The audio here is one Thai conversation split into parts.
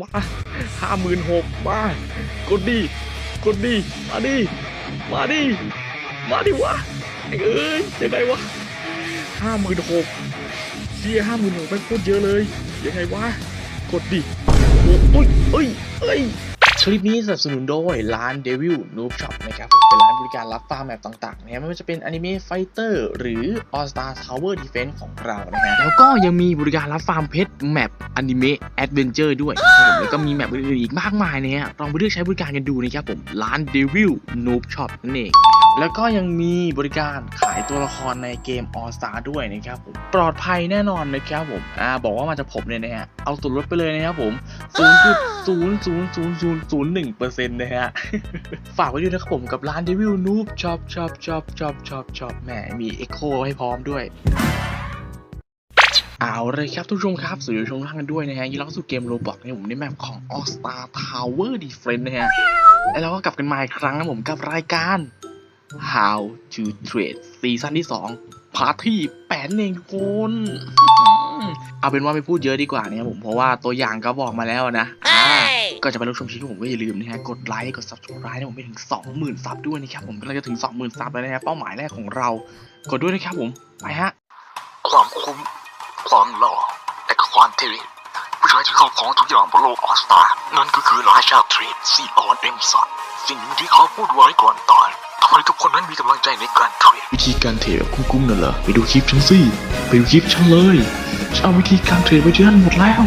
มาห้าหมื่นหกมากดดีกดดีมาดิมาดิมาดิวะไอ้เอ้ยยังไงวะห้าหมื่นหกเสียห้าหมื่นหกไม่งโคตรเยอะเลยยังไงวะกดดิโอ้ยเอ้ยเอ้ย คลิปนี้สนับสนุนโดยร้าน Devil Noob Shop นะครับผมเป็นร้านบริการรับฟาร์มแมปต่างๆนะครับไม่ว่าจะเป็นอนิเมะไฟเตอร์หรือ All Star Tower Defense ของเรานะฮะแล้วก็ยังมีบริการรับฟาร์มเพชรแมปอนิเมะแอดเวนเจอร์ด้วยแล้วก็มีแมปอื่นๆอีกมากมายนะฮะลองไปเลือกใช้บริการกันดูนะครับผมร้าน Devil Noob Shop นั่นเอง แล้วก็ยังมีบริการขายตัวละครในเกม All Star ด้วยนะครับผมปลอดภัยแน่นอนนะครับผมอ่าบอกว่ามาจากผมเนี่ยนะฮะเอาส่วนลดไปเลยนะครับผม0.0000001%นะฮะฝากไว้ด้วยนะครับผมกับร้าน Devil Noob Shop Shop Shop Shop Shop Shop แหมมี Echo ให้พร้อมด้วยเอาเลยครับทุกชมครับสวัสดีชมทุกท่านกันด้วยนะฮะยินดีต้อนรับสู่เกมโรบอกในผมในแมปของ All Star Tower Defense นะฮะแล้วเราก็กลับกันมาอีกครั้งนะผมกับรายการ How to Trade ซีซั่นที่ 2 พาร์ทที่8เองทุกคนเอาเป็นว่าไม่พูดเยอะดีกว่านะครับผมเพราะว่าตัวอย่างก็บอกมาแล้วนะอ่าก็จะไปรับชมคลิปผมก็อย่าลืมนะฮะกดไลค์กด subscribe ให้ผมไปถึง 20,000 ซับด้วยนะครับผมก็เลยจะถึง 20,000 ซับแล้วนะฮะเป้าหมายแรกของเรา กดด้วยนะครับผมไปฮะความคุ้มความหล่อและก็ความเท่ผู้ชายที่ครอบครองทุกอย่างบนโลกออสตานั่นก็คือราชาเทรดซีออนเอ็มสันสิ่งหนึ่งที่เขาพูดไว้ก่อนตาย ทำให้ทุกคนนั้นมีกำลังใจในการเทรดวิธีการเทรดแบบคุ้มๆนั่นเหรอไปดูคลิปฉันสิไปดูคลิปฉันเลยฉันเอาวิธีการเทรดไว้ที่นั่นหมดแล้ว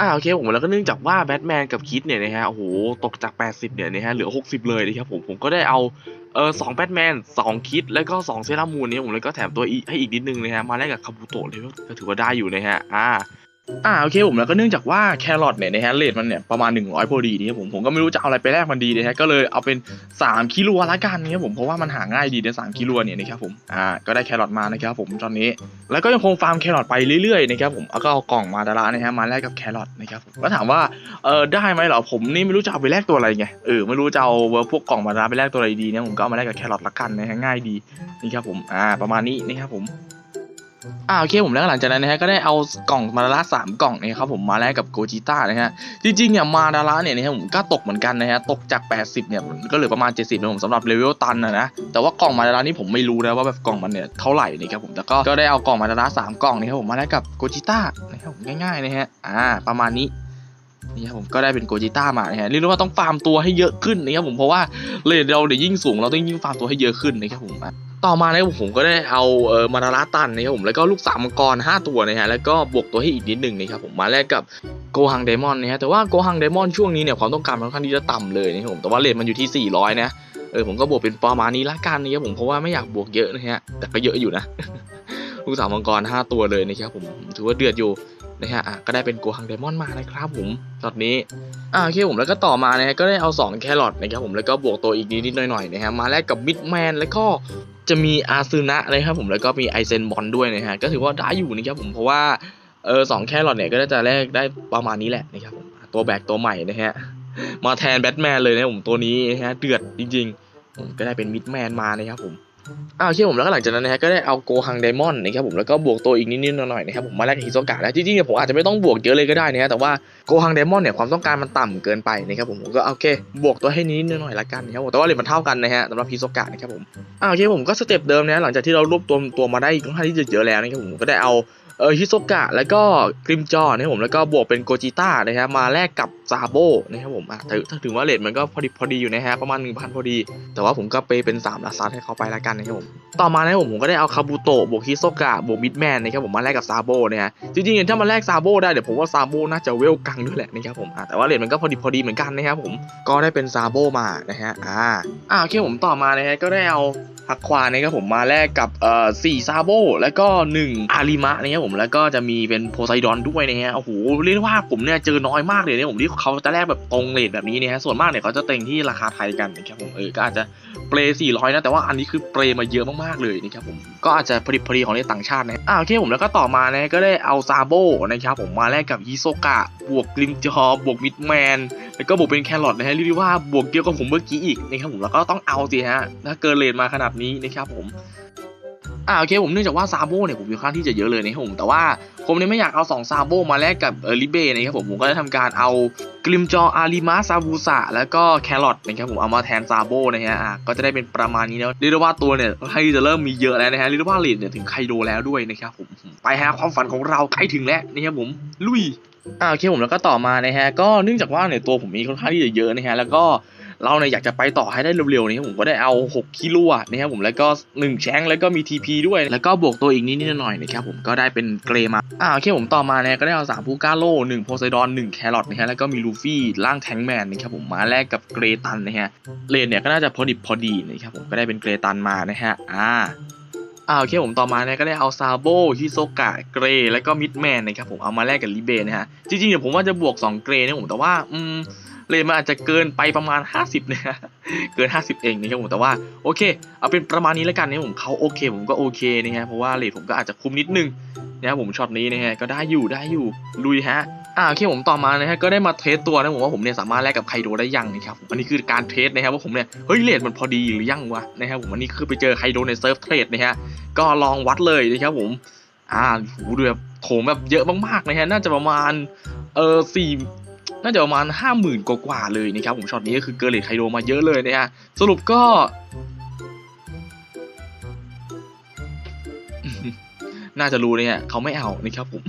อ่าโอเคผมแล้วก็เนื่องจากว่าแบทแมนกับคิดเนี่ยนะฮะโอ้โหตกจาก 80 เนี่ยนะฮะเหลือ 60 เลยนะครับผมผมก็ได้เอาเออสองแบทแมนสองคิดแล้วก็สองเซรามูนเนี่ยผมเลยก็แถมตัวอีให้อีกนิดนึงนะฮะมาแลกกับคาบูโตะเลยก็ถือว่าได้อยู่นะฮะอ่า อ่าโอเคผมแล้วก็เนื่องจากว่าแครอทเนี่ยนะฮะเลทมันเนี่ยประมาณ 100พอดีนี่ผมผมก็ไม่รู้จะเอาอะไรไปแลกมันดีนะฮะก็เลยเอาเป็น 3 กิโลละกันนะครับผมเพราะว่ามันหาง่ายดีใน3กิโลเนี่ยนะครับผมอ่าก็ได้แครอทมานะครับผมตอนนี้ แล้วก็ยังคงฟาร์มแครอทไปเรื่อยๆนะครับผมแล้วก็เอากล่องมาดารานะฮะมาแลกกับแครอทนะครับผมก็ถามว่าเออได้ไหมเหรอผมนี่ไม่รู้จะเอาไปแลกตัวอะไรไงเออไม่รู้จะเอาพวกกล่องมาดาราไปแลกตัวอะไรดีเนี่ยผมก็เอามาแลกกับแครอทละกันนะฮะง่ายดีนี่ครับผมอ่าประมาณนี้นะครับผม อ่าโอเคผมแล้วหลังจากนั้นนะฮะก็ได้เอากล่องมาดาระสามกล่องเนี่ยครับผมมาแลกกับโกจิต้านะฮะจริงๆเนี่ยมาดาระเนี่ยนะฮะผมก็ตกเหมือนกันนะฮะตกจาก 80เนี่ยก็เหลือประมาณ 70นะผมสำหรับเลเวลตันนะนะแต่ว่ากล่องมาดาระนี่ผมไม่รู้นะว่าแบบกล่องมันเนี่ยเท่าไหร่นี่ครับผมแต่ก็ก็ได้เอากล่องมาดาระสามกล่องนี่ครับผมมาแลกกับโกจิต้านะครับผมง่ายๆนะฮะอ่าประมาณนี้นี่ครับผมก็ได้เป็นโกจิต้ามานะฮะเรียกว่าต้องฟาร์มตัวให้เยอะขึ้นนะครับผมเพราะว่าเลทเราเนี่ยยิ่งสูงเราต้องยิ่งฟาร์มตัวให้เยอะขึ้นนะครับผมอะ ต่อมานะครับผมก็ได้เอาเออมาดาราตันนะครับผมแล้วก็ลูกสามมังกร 5 ตัวนะฮะแล้วก็บวกตัวให้อีกนิดหนึ่งนะครับผมมาแลกกับโกฮังเดมอนนะฮะแต่ว่าโกฮังเดมอนช่วงนี้เนี่ยความต้องการมันค่อนข้างที่จะต่ำเลยนะครับผมแต่ว่าเลทมันอยู่ที่ 400 นะเออผมก็บวกเป็นประมาณนี้ละกันนะครับผมเพราะว่าไม่อยากบวกเยอะนะฮะแต่ก็เยอะอยู่นะลูกสามมังกร 5 ตัวเลยนะครับผมถือว่าเดือดอยู่นะฮะก็ได้เป็นโกฮังเดมอนมานะครับผมตอนนี้อ่าโอเคผมแล้วก็ต่อมานะฮะก็ได้เอา 2 แครอทนะครับผมแล้วก็บวกตัวอีกนิดๆหน่อยๆนะฮะมาแลกกับมิดแมนแล้วก็ จะมีอาซึนะนะครับผมแล้วก็มีไอเซนบอลด้วยนะฮะก็ถือว่าได้อยู่นะครับผมเพราะว่าเออสองแครอทเนี่ยก็จะแลกได้ประมาณนี้แหละนะครับผมตัวแบกตัวใหม่นะฮะมาแทนแบทแมนเลยนะผมตัวนี้นะฮะเดือดจริงๆผมก็ได้เป็นมิดแมนมานะครับผม อ่าโอเคผมแล้วก็หลังจากนั้นนะฮะก็ได้เอาโกฮังไดมอนด์นะครับผมแล้วก็บวกตัวอีกนิดๆหน่อยๆนะครับผมมาแลกฮิโซกะแล้วจริงๆเนี่ยผมอาจจะไม่ต้องบวกเยอะเลยก็ได้นะฮะแต่ว่าโกฮังไดมอนด์เนี่ยความต้องการมันต่ำเกินไปนะครับผมผมก็โอเค บวกตัวให้นิดๆหน่อยๆละกันนะครับผมแต่ว่าเลทมันเท่ากันนะฮะสำหรับฮิโซกะนะครับผมอ่าโอเคผมก็สเต็ปเดิมนะหลังจากที่เรารวบตัวตัวมาได้ค่อนข้างที่จะเยอะแล้วนะครับผมก็ได้เอาเออฮิโซกะแล้วก็กริมจอนะครับผมแล้วก็บวกเป็นโกจิต้านะครับมาแลกกับซาโบนะครับผมอะถ้าถึงว่าเลทมันก็พอดีพอดีอยู่นะฮะประมาณ1,000พอดี แต่ว่าผมก็ไปเป็น3ลาซาให้เขาไปละกันนะครับผมต่อมานะครับผมผมก็ได้เอาคาบูโตะบวกฮิโซกะบวกมิดแมนนะครับผมมาแลกกับซาโบนะฮะจริงๆถ้ามาแลกซาโบได้เดี๋ยวผมว่าซาโบน่าจะเวลกังด้วยแหละนะครับผมแต่ว่าเลทมันก็พอดีพอดีเหมือนกันนะครับผมก็ได้เป็นซาโบมานะฮะอ่าอ่าโอเคผมต่อมานะฮะก็ได้เอาฮักควานะครับผมมาแลกกับเอ่อสี่ซาโบแล้วก็หนึ่งอาริมะนะครับผมแล้วก็จะมีเป็นโพไซดอนด้วยนะฮะโอ้โหเรียกว่าผมเนี่ยเจอน้อยมากเลยเนี่ยผมที่เขาจะแลกแบบตรงเลทแบบนี้เนี่ยฮะส่วนมากเนี่ยเขาจะเต็งที่ราคาไทยกันนะครับผมเออก็อาจจะ รย์400 นะ แต่ว่าอันนี้คือเปรย์มาเยอะมากๆเลยนะครับผมก็อาจจะผลิตพอดีของในต่างชาตินะอ่าโอเคผมแล้วก็ต่อมานะก็ได้เอาซาโบนะครับผมมาแลกกับฮิโซกะบวกกลิมจอบวกมิดแมนแล้วก็บวกเป็นแครอทนะฮะเรียกได้ว่าบวกเยวกว่าผมเมื่อกี้อีกนะครับผมแล้วก็ต้องเอาสิฮะถ้าเกินเลนมาขนาดนี้นะครับผม อ่าโอเคผมเนื่องจากว่าซาโบเนี่ยผมมีค่อนข้างที่จะเยอะเลยนะครับผมแต่ว่าผมเนี่ยไม่อยากเอา2ซาโบมาแลกกับเออริเบนะครับผมผมก็ได้ทำการเอากลิมจออาริมาซาบูสะแล้วก็แครอทนะครับผมเอามาแทนซาโบนะฮะอะก็จะได้เป็นประมาณนี้นะเรียกได้ว่าตัวเนี่ยให้จะเริ่มมีเยอะแล้วนะฮะเรียกได้ว่าเลดเนี่ยถึงไคโดแล้วด้วยนะครับผมไปฮะความฝันของเราใกล้ถึงแล้วนะครับผมลุยอ่าโอเคผมแล้วก็ต่อมานะฮะก็เนื่องจากว่าเนี่ยตัวผมมีค่อนข้างที่จะเยอะนะฮะแล้วก็ เราเนี่ยอยากจะไปต่อให้ได้เร็วๆนะครับผมก็ได้เอา 6กิโลนะครับผมแล้วก็ 1 แชงแล้วก็มี TP ด้วย แล้วก็บวกตัวอีกนิดนิดหน่อยๆนะครับผมก็ได้เป็นเกรมาอ่าโอเคผมต่อมาเนี่ยก็ได้เอา3พูก้าโล1โพไซดอน1แครอทนะฮะแล้วก็มีลูฟี่ร่างแทงแมนนะครับผมมาแลกกับเกรตันนะฮะเลนเนี่ยก็น่าจะพอดิบพอดีนะครับผมก็ได้เป็นเกรตันมานะฮะอ่าอ่าโอเคผมต่อมาเนี่ยก็ได้เอาซาโบฮิโซกะเกรแล้วก็มิดแมนนะครับผมเอามาแลกกับลิเบนะฮะจริงๆเดี๋ยวผมว่าจะบวก 2 เกรนะผมแต่ว่าอืม เลนมันอาจจะเกินไปประมาณ 50นะฮะเกิน 50 เองนะครับผมแต่ว่าโอเค เอาเป็นประมาณนี้แล้วกันนะผมเขาโอเค ผมก็โอเคนะฮะเพราะว่าเลทผมก็อาจจะคุมนิดนึงนะครับผมช็อตนี้นะฮะก็ได้อยู่ได้อยู่ลุยฮะอ่าโอเคผมต่อมานะฮะก็ได้มาเทสตัวนะผมว่าผมเนี่ยสามารถแลกกับไคโดได้ยังนะครับผมอันนี้คือการเทสนะครับว่าผมเนี่ยเฮ้ยเลทมันพอดีหรือยังวะนะครับผมอันนี้คือไปเจอไคโดในเซิร์ฟเทรดนะฮะก็ลองวัดเลยนะครับผมอ่าโหดูแบบโถมแบบเยอะมากๆนะฮะน่าจะประมาณเออสี่ น่าจะประมาณห้าหมื่นกว่าๆเลยนะครับผมช็อตนี้ก็คือเกิร์ลเลดไคโดมาเยอะเลยนะฮะสรุปก็น่าจะรู้เนี่ยเขาไม่เอานะครับผม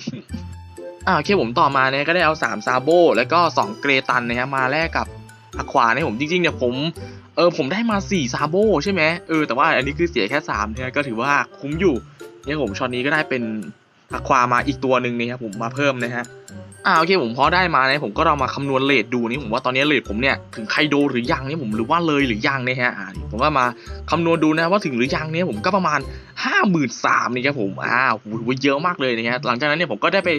อ่าโอเคผมต่อมาเนี่ยก็ได้เอา 3 ซาโบแล้วก็ 2 เกรตันนะฮะมาแลกกับอควาเนี่ยผมจริงๆเนี่ยผมเออผมได้มา 4 ซาโบใช่ไหมเออแต่ว่าอันนี้คือเสียแค่3เนี่ยก็ถือว่าคุ้มอยู่เนี่ยผมช็อตนี้ก็ได้เป็นอความาอีกตัวหนึ่งนะครับผมมาเพิ่มนะฮะ อ่าโอเคผมพอได้มาเนี่ยผมก็เรามาคำนวณเลทดูนี่ผมว่าตอนนี้เลทผมเนี่ยถึงไคโดหรือยังเนี่ยผมหรือว่าเลยหรือยังเนี่ยฮะอ่าผมก็มาคำนวณดูนะว่าถึงหรือยังเนี่ยผมก็ประมาณห้าหมื่นสามนี่ครับผมอ้าวโหเยอะมากเลยนะฮะหลังจากนั้นเนี่ยผมก็ได้ไป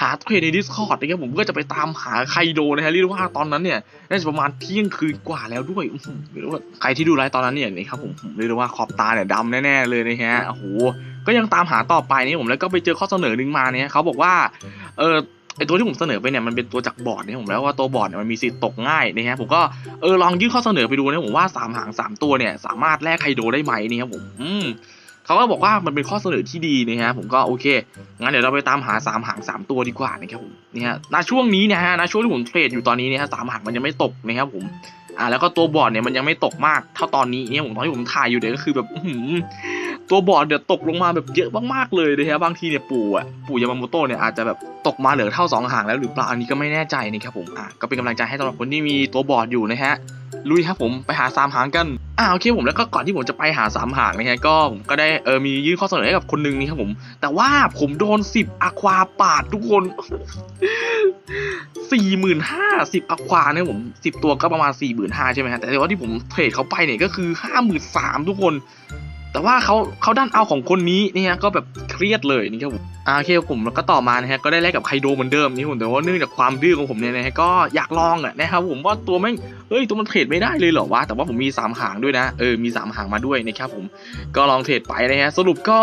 หาเทรดใน Discord นะครับผมก็จะไปตามหาไคโดนะฮะเรียกว่าตอนนั้นเนี่ยน่าจะประมาณเที่ยงคืนกว่าแล้วด้วยอื้อหือเรียกได้ว่าใครที่ดูไลฟ์ตอนนั้นเนี่ยนะครับผมเรียกว่าขอบตาเนี่ยดำแน่ๆเลยนะฮะโอ้โหก็ยังตามหาต่อไปนี่ผมแล้วก็ไปเจอข้อเสนอหนึ่งมาเนี่ยเขาบอกว่าเออ ไอตัวที่ผมเสนอไปเนี่ยมันเป็นตัวจากบอร์ดเนี่ยผมแล้วว่าตัวบอร์ดเนี่ยมันมีสิทธิ์ตกง่ายนะฮะผมก็เออลองยื่นข้อเสนอไปดูนะผมว่าสามหางสามตัวเนี่ยสามารถแลกไคโดได้ไหมนี่ครับผมอืมเขาก็บอกว่ามันเป็นข้อเสนอที่ดีนะฮะผมก็โอเคงั้นเดี๋ยวเราไปตามหาสามหางสามตัวดีกว่านะครับผมนี่ฮะณช่วงนี้นะฮะณช่วงที่ผมเทรดอยู่ตอนนี้เนี่ยสามหางมันยังไม่ตกนะครับผมอ่าแล้วก็ตัวบอร์ดเนี่ยมันยังไม่ตกมากเท่าตอนนี้เนี่ยผมตอนที่ผมถ่ายอยู่เนี่ยก็คือแบบอื้อหือ ตัวบอร์ดเดี๋ยวตกลงมาแบบเยอะมากๆเลยนะฮะบางทีเนี่ยปู่อะปู่ยามาโมโตะเนี่ยอาจจะแบบตกมาเหลือเท่าสองหางแล้วหรือเปล่าอันนี้ก็ไม่แน่ใจนะครับผมอะก็เป็นกำลังใจให้สำหรับคนที่มีตัวบอร์ดอยู่นะฮะลุยครับผมไปหาสามหางกันอ่าโอเคผมแล้วก็ก่อนที่ผมจะไปหาสามหางนะฮะก็ผมก็ได้เออมียื่นข้อเสนอให้กับคนหนึ่งนี่ครับผม แต่ว่าผมโดนสิบอควาปาดทุกคนสี่หมื่นห้าสิบอควาเนี่ยผมสิบตัวก็ประมาณสี่หมื่นห้าใช่ไหมฮะแต่ว่าที่ผมเทรดเขาไปเนี่ยก็คือห้าหมื่นสามทุกคน แต่ว่าเขาเขาด้านเอาของคนนี้นี่ฮะก็แบบเครียดเลยนี่ครับผมอ่าโอเคผมแล้วก็ต่อมานะฮะก็ได้แลกกับไคโดเหมือนเดิมนี่ผมแต่ว่าเนื่องจากความดื้อของผมเนี่ยนะฮะก็อยากลองอะนะครับผมว่าตัวแม่งเฮ้ยตัวมันเทรดไม่ได้เลยเหรอวะแต่ว่าผมมีสามหางด้วยนะเออมีสามหางมาด้วยนะครับผมก็ลองเทรดไปนะฮะสรุปก็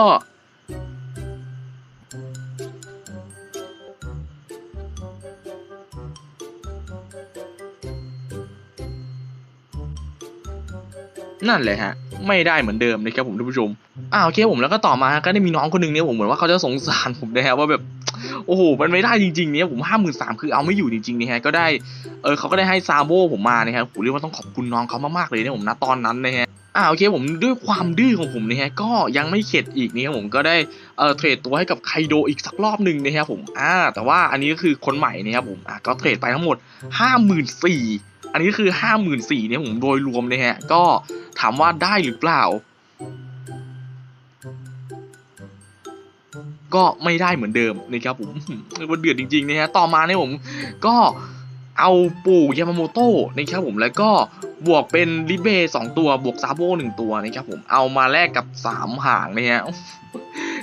นั่นเลยฮะ ไม่ได้เหมือนเดิมนะครับผมท่านผู้ชมอ่าโอเคผมแล้วก็ต่อมาก็ได้มีน้องคนหนึ่งเนี่ยผมเหมือนว่าเขาจะสงสารผมนะฮะว่าแบบโอ้โหมันไม่ได้จริงๆเนี่ยผมห้าหมื่นสามคือเอาไม่อยู่จริงๆเนี่ยฮะก็ได้เออเขาก็ได้ให้ซาโบผมมานะครับผมเรียกว่าต้องขอบคุณน้องเขามากๆเลยเนี่ยผมนะตอนนั้นนะฮะอ่าโอเคผมด้วยความดื้อของผมเนี่ยฮะก็ยังไม่เข็ดอีกเนี่ยผมก็ได้เออเทรดตัวให้กับไคโดอีกสักรอบหนึ่งนะครับผมอ่าแต่ว่าอันนี้ก็คือคนใหม่นะครับผมอ่าก็เทรดไปทั้งหมดห้าหมื่นสี่ อันนี้คือห้าหมื่นสี่เนี่ยผมโดยรวมเลยฮะ ก็ถามว่าได้หรือเปล่า ก็ไม่ได้เหมือนเดิมนะครับผมมันเดือดจริงๆนะฮะ ต่อมาเนี่ยผมก็เอาปู่ยามาโมโตะนะครับผมแล้วก็บวกเป็นริเบสองตัวบวกซาโบหนึ่งตัวนะครับผมเอามาแลกกับสามหางนะฮะ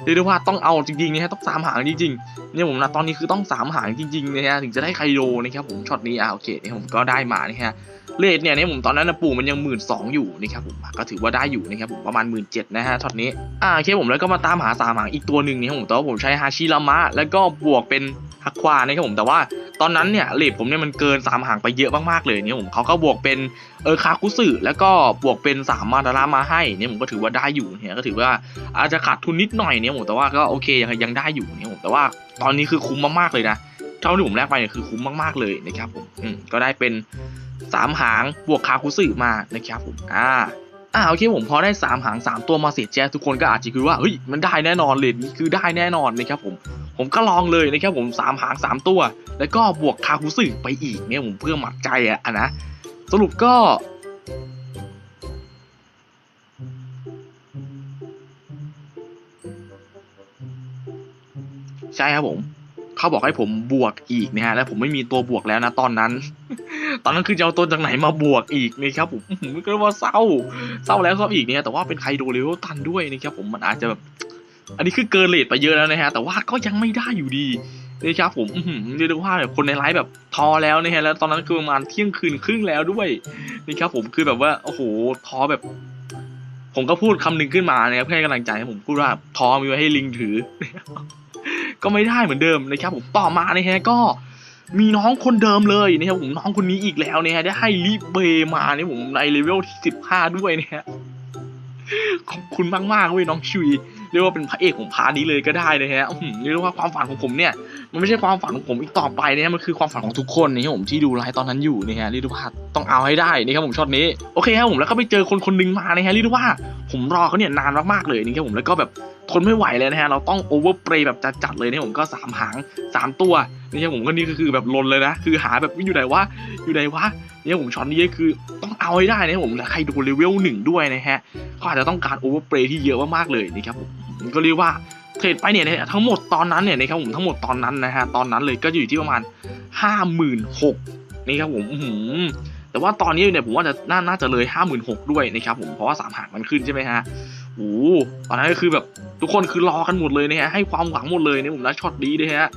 เรียกได้ว่าต้องเอาจริงๆนะฮะต้องสามหางจริงๆเนี่ยผมนะตอนนี้คือต้องสามหางจริงๆนะฮะถึงจะได้ไคโดนะครับผมช็อตนี้อ่าโอเคเนี่ยผมก็ได้มานะฮะเลทเนี่ยเนี่ยผมตอนนั้นนะปู่มันยังหมื่นสองอยู่นะครับผมก็ถือว่าได้อยู่นะครับผมประมาณหมื่นเจ็ดนะฮะช็อตนี้อ่าโอเคผมแล้วก็มาตามหาสามหางอีกตัวหนึ่งนี่ผมแต่ว่าผมใช้ฮาชิรามะแล้วก็บวกเป็นฮักควานะครับผมแต่ว่า ตอนนั้นเนี่ยเลทผมเนี่ยมันเกินสามหางไปเยอะมากๆเลยเนี่ยผมเขาก็บวกเป็นเออคาคุสึแล้วก็บวกเป็นสามมาดารามาให้เนี่ยผมก็ถือว่าได้อยู่เนี่ยก็ถือว่าอาจจะขาดทุนนิดหน่อยเนี่ยผมแต่ว่าก็โอเคยังยังได้อยู่เนี่ยผมแต่ว่าตอนนี้คือคุ้มมากๆเลยนะเท่าที่ผมแลกไปเนี่ยคือคุ้มมากๆเลยนะครับผมอืมก็ได้เป็นสามหางบวกคาคุสึมานะครับผมอ่าอ่าโอเคผมพอได้สามหางสามตัวมาเสร็จแจ๊ทุกคนก็อาจจะคิดว่าเฮ้ยมันได้แน่นอนเลยนี่คือได้แน่นอนนะครับผม ผมก็ลองเลยนะครับผมสามหางสามตัว แล้วก็บวกคาคุสึไปอีกเนี่ยผมเพื่อหมัดใจอะอะนะสรุปก็ใช่ครับผม เขาบอกให้ผมบวกอีกนะฮะ แล้วผมไม่มีตัวบวกแล้วนะตอนนั้น ตอนนั้นคือจะเอาตัวจากไหนมาบวกอีกนะครับผมก็ว่าเศร้า เศร้าแล้วเศร้าอีกเนี่ยแต่ว่าเป็นไคโดเลเวตันด้วยนะครับผมมันอาจจะแบบ อันนี้คือเกินเลทไปเยอะแล้วนะฮะ แต่ว่าก็ยังไม่ได้อยู่ดีนะครับผมเรียกได้ว่าแบบคนในไลฟ์แบบทอแล้วนะฮะ แล้วตอนนั้นคือประมาณเที่ยงคืนครึ่งแล้วด้วยนะครับผมคือแบบว่าโอ้โหท้อแบบ ผมก็พูดคำหนึ่งขึ้นมานะครับเพื่อให้กำลังใจผมพูดว่าท้อมีไว้ให้ลิงถือ ก็ไม่ได้เหมือนเดิมนะครับผมต่อมานะฮะก็มีน้องคนเดิมเลยนะครับผมน้องคนนี้อีกแล้วเนี่ยได้ให้ลิเบมาเนี่ยผมในเลเวลที่สิบห้าด้วยเนี่ยขอบคุณมากมากเว้ยน้องชุย เรียกว่าเป็นพระเอกของพาร์ทนี้เลยก็ได้นะฮะเรียกว่าความฝันของผมเนี่ยมันไม่ใช่ความฝันของผมอีกต่อไปนี่ยมันคือความฝันของทุกคนนะครับผมที่ดูไลฟ์ตอนนั้นอยู่นะฮะเรียกว่าต้องเอาให้ได้นะครับผมช็อตนี้โอเคครับผมแล้วก็ไปเจอคนคนหนึงมานะฮะเรียกว่าผมรอเขาเนี่ยนานมากๆเลยนะครับผมแล้วก็แบบทนไม่ไหวเลยนะฮะเราต้องโอเวอร์เปรย์แบบจัดๆเลยนี่ผมก็สามหางสามตัวนี่ผมก็นี่ก็คือแบบลนเลยนะคือหาแบบอยู่ไหนวะอยู่ไหนวะเนี่ยผมช็อตนี้คือต้องเอาให้ได้นะผมและใครดูเลเวลหนึ่งด้วยนะฮะก็อาจจะต้องการโอเวอร์เปรย์ที่เยอะมากๆเลยนะครับผม ก็เรียกว่าเทรดไปเนี่ยนะทั้งหมดตอนนั้นเนี่ยนะครับผมทั้งหมดตอนนั้นนะฮะตอนนั้นเลยก็อยู่ที่ประมาณห้าหมื่นหกนี่ครับผมหือแต่ว่าตอนนี้เนี่ยผมว่าจะน่าน่าจะเลยห้าหมื่นหกด้วยนะครับผมเพราะว่าสามหางมันขึ้นใช่ไหมฮะโอ้ตอนนั้นก็คือแบบทุกคนคือรอกันหมดเลยนะฮะให้ความหวังหมดเลยนี่ยผมนะช็อตดีเลยฮะ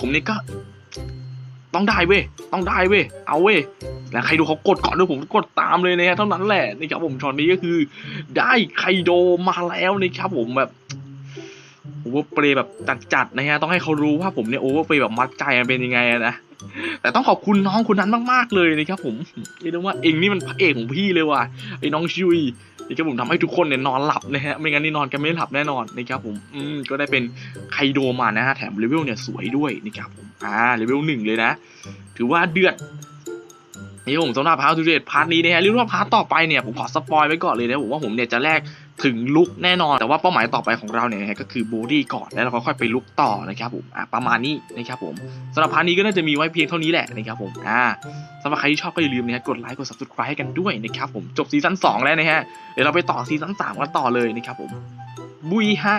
ผมนี่ก็ ต้องได้เว้ยต้องได้เว้ยเอาเว้ยแล้วใครดูเขากดก่อนด้วยผมกดตามเลยนะฮะเท่านั้นแหละนะครับผมช็อตนี้ก็คือ ได้ไคโดมาแล้วนะครับผมแบบโอเวอร์เปรย์แบบจัดๆนะฮะต้องให้เขารู้ว่าผมเนี่ยโอเวอร์เปรย์แบบมัดใจมันเป็นยังไงนะ แต่ต้องขอบคุณน้องคนนั้นมากๆเลยนะครับผมเรียกได้ว่าเองนี่มันพระเอกของพี่เลยว่ะไอ้น้องชุยนี่ครับผมทำให้ทุกคนเนี่ยนอนหลับนะฮะไม่งั้นนี่นอนกันไม่หลับแน่นอนนะครับผมอืมก็ได้เป็นไคโดมานะฮะแถมเลเวลเนี่ยสวยด้วยนะครับผมอ่าเลเวลหนึ่งเลยนะ ถือว่าเดือดนี่ผมสำหรับพาร์ททูเดตพาร์ทนี้นะฮะเรียกว่าพาร์ทต่อไปเนี่ยผมขอสปอยไว้ก่อนเลยนะผมว่าผมเนี่ยจะแลก ถึงลุกแน่นอน แต่ว่าเป้าหมายต่อไปของเราเนี่ยก็คือโบดี้ก่อนแล้วเราก็ค่อยไปลุกต่อนะครับผมอะประมาณนี้นะครับผมสำหรับพาร์ทนี้ก็น่าจะมีไว้เพียงเท่านี้แหละนะครับผมอ่าสำหรับใครที่ชอบก็อย่าลืมนะครับกดไลค์กด subscribe ให้กันด้วยนะครับผมจบซีซั่น2แล้วนะฮะเดี๋ยวเราไปต่อซีซั่น3กันต่อเลยนะครับผมบุยฮะ